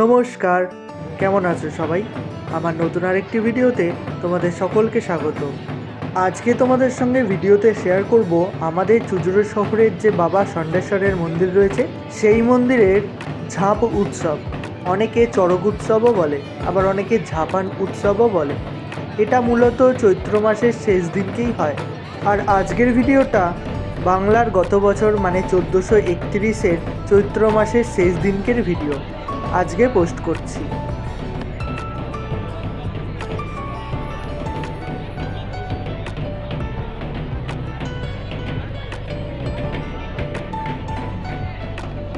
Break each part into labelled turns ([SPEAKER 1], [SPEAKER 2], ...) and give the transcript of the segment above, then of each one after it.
[SPEAKER 1] নমস্কার, কেমন আছো সবাই? আমার নতুন আরেকটি ভিডিওতে তোমাদের সকলকে স্বাগত। আজকে তোমাদের সঙ্গে ভিডিওতে শেয়ার করব আমাদের চুজুড়ো শহরের যে বাবা ষণ্ডেশ্বরের মন্দির রয়েছে, সেই মন্দিরের ঝাঁপ উৎসব। অনেকে চড়ক উৎসবও বলে, আবার অনেকে ঝাপান উৎসবও বলে। এটা মূলত চৈত্র মাসের শেষ দিনকেই হয়। আর আজকের ভিডিওটা বাংলার গত বছর মানে চোদ্দোশো একত্রিশের চৈত্র মাসের শেষ দিনকের ভিডিও। আজকে পোস্ট করছি।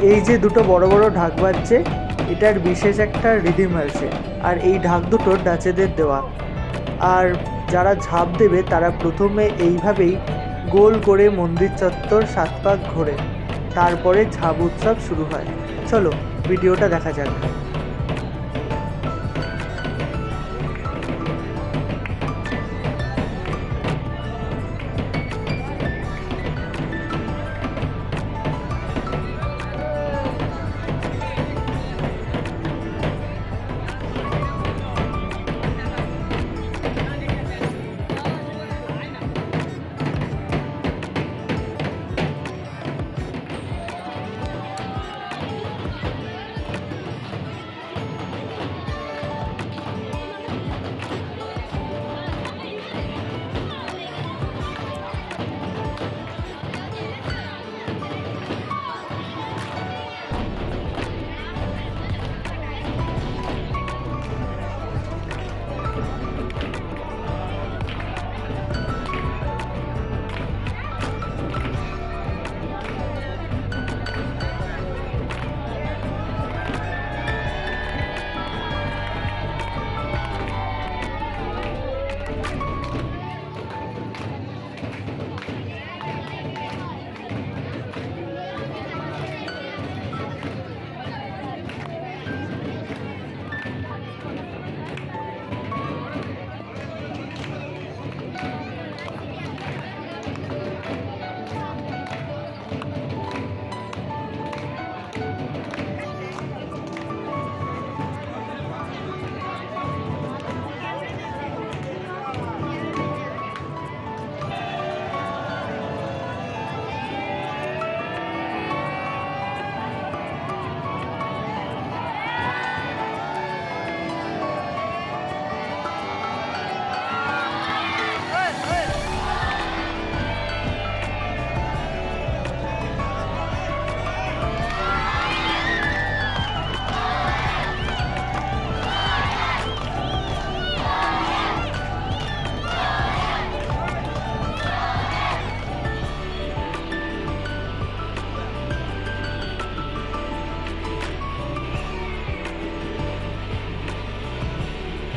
[SPEAKER 1] এই যে দুটো বড় বড় ঢাক বাজছে, এটার বিশেষ একটা রিদিম আছে। আর এই ঢাক দুটো ডাচেদের দেওয়া। আর যারা ঝাঁপ দেবে, তারা প্রথমে এইভাবেই গোল করে মন্দির চত্বর সাত পাক ঘোরে। তারপরে ঝাঁপ উৎসব শুরু হয়। চলো ভিডিওটা দেখা যাক।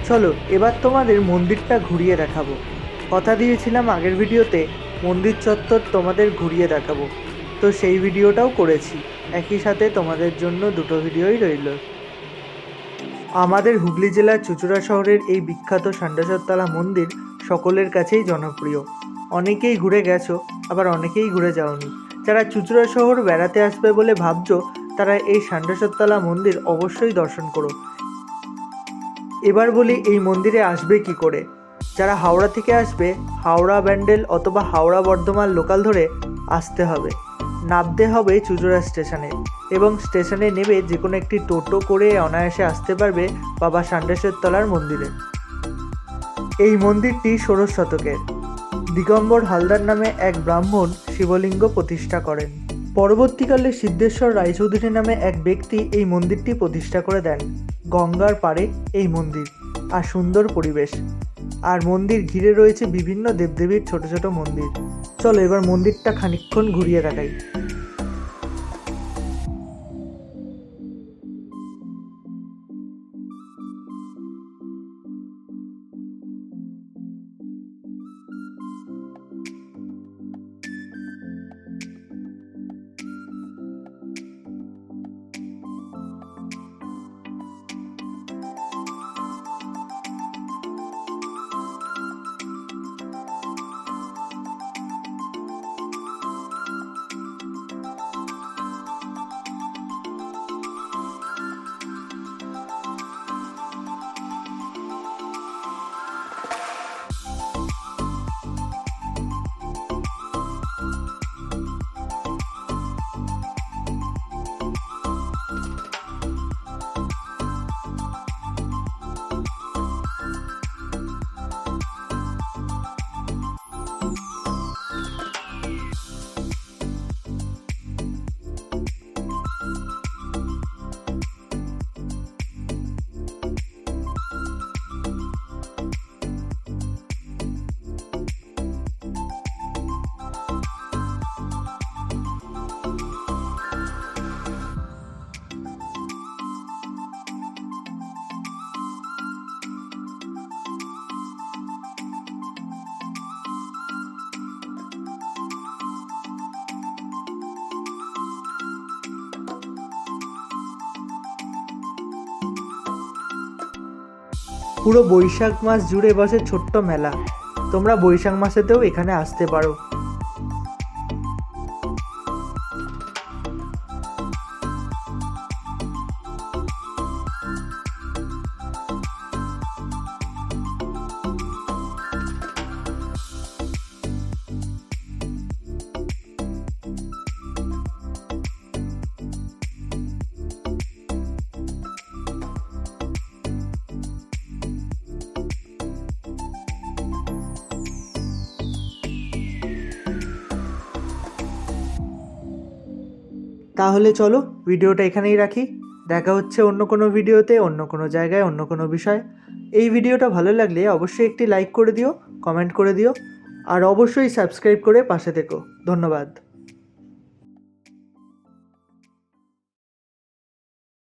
[SPEAKER 1] চলো, এবার তোমাদের মন্দিরটা ঘুরিয়ে দেখাবো। কথা দিয়েছিলাম আগের ভিডিওতে, মন্দির চত্বর তোমাদের ঘুরিয়ে দেখাবো। তো সেই ভিডিওটাও করেছি। একই সাথে তোমাদের জন্য দুটো ভিডিওই রইল। আমাদের হুগলি জেলার চুচুড়া শহরের এই বিখ্যাত ষান্ডেশ্বরতলা মন্দির সকলের কাছেই জনপ্রিয়। অনেকেই ঘুরে গেছো, আবার অনেকেই ঘুরে যাওনি। যারা চুচুড়া শহর বেড়াতে আসবে বলে ভাবছ, তারা এই ষান্ডেশ্বরতলা মন্দির অবশ্যই দর্শন করো। এবার বলি এই মন্দিরে আসবে কি করে? যারা হাওড়া থেকে আসবে, হাওড়া ব্যান্ডেল অথবা হাওড়া বর্ধমান লোকাল ধরে আসতে হবে। নামতে হবে চুচুড়া স্টেশনে এবং স্টেশনে নেমে যে কোনো একটি টোটো করে অনায়াসে আসতে পারবে বাবা ষান্ডেশ্বর তলার মন্দিরে। এই মন্দিরটি ষোড়শ শতকের। দিগম্বর হালদার নামে এক ব্রাহ্মণ শিবলিঙ্গ প্রতিষ্ঠা করেন। পরবর্তীকালে সিদ্ধেশ্বর রায়চৌধুরী নামে এক ব্যক্তি এই মন্দিরটি প্রতিষ্ঠা করে দেন। গঙ্গার পাড়ে এই মন্দির, আর সুন্দর পরিবেশ। আর মন্দির ঘিরে রয়েছে বিভিন্ন দেবদেবীর ছোট ছোট মন্দির। চলো এবার মন্দিরটা খানিক্ষণ ঘুরিয়ে দেখাই। পুরো বৈশাখ মাস জুড়ে বসে ছোট্ট মেলা। তোমরা বৈশাখ মাসেতেও এখানে আসতে পারো। তাহলে চলো ভিডিওটা এখানেই রাখি। দেখা হচ্ছে অন্য কোনো ভিডিওতে, অন্য কোনো জায়গায়, অন্য কোনো বিষয়। এই ভিডিওটা ভালো লাগলে অবশ্যই একটি লাইক করে দিও, কমেন্ট করে দিও, আর অবশ্যই সাবস্ক্রাইব করে পাশে থেকো। ধন্যবাদ।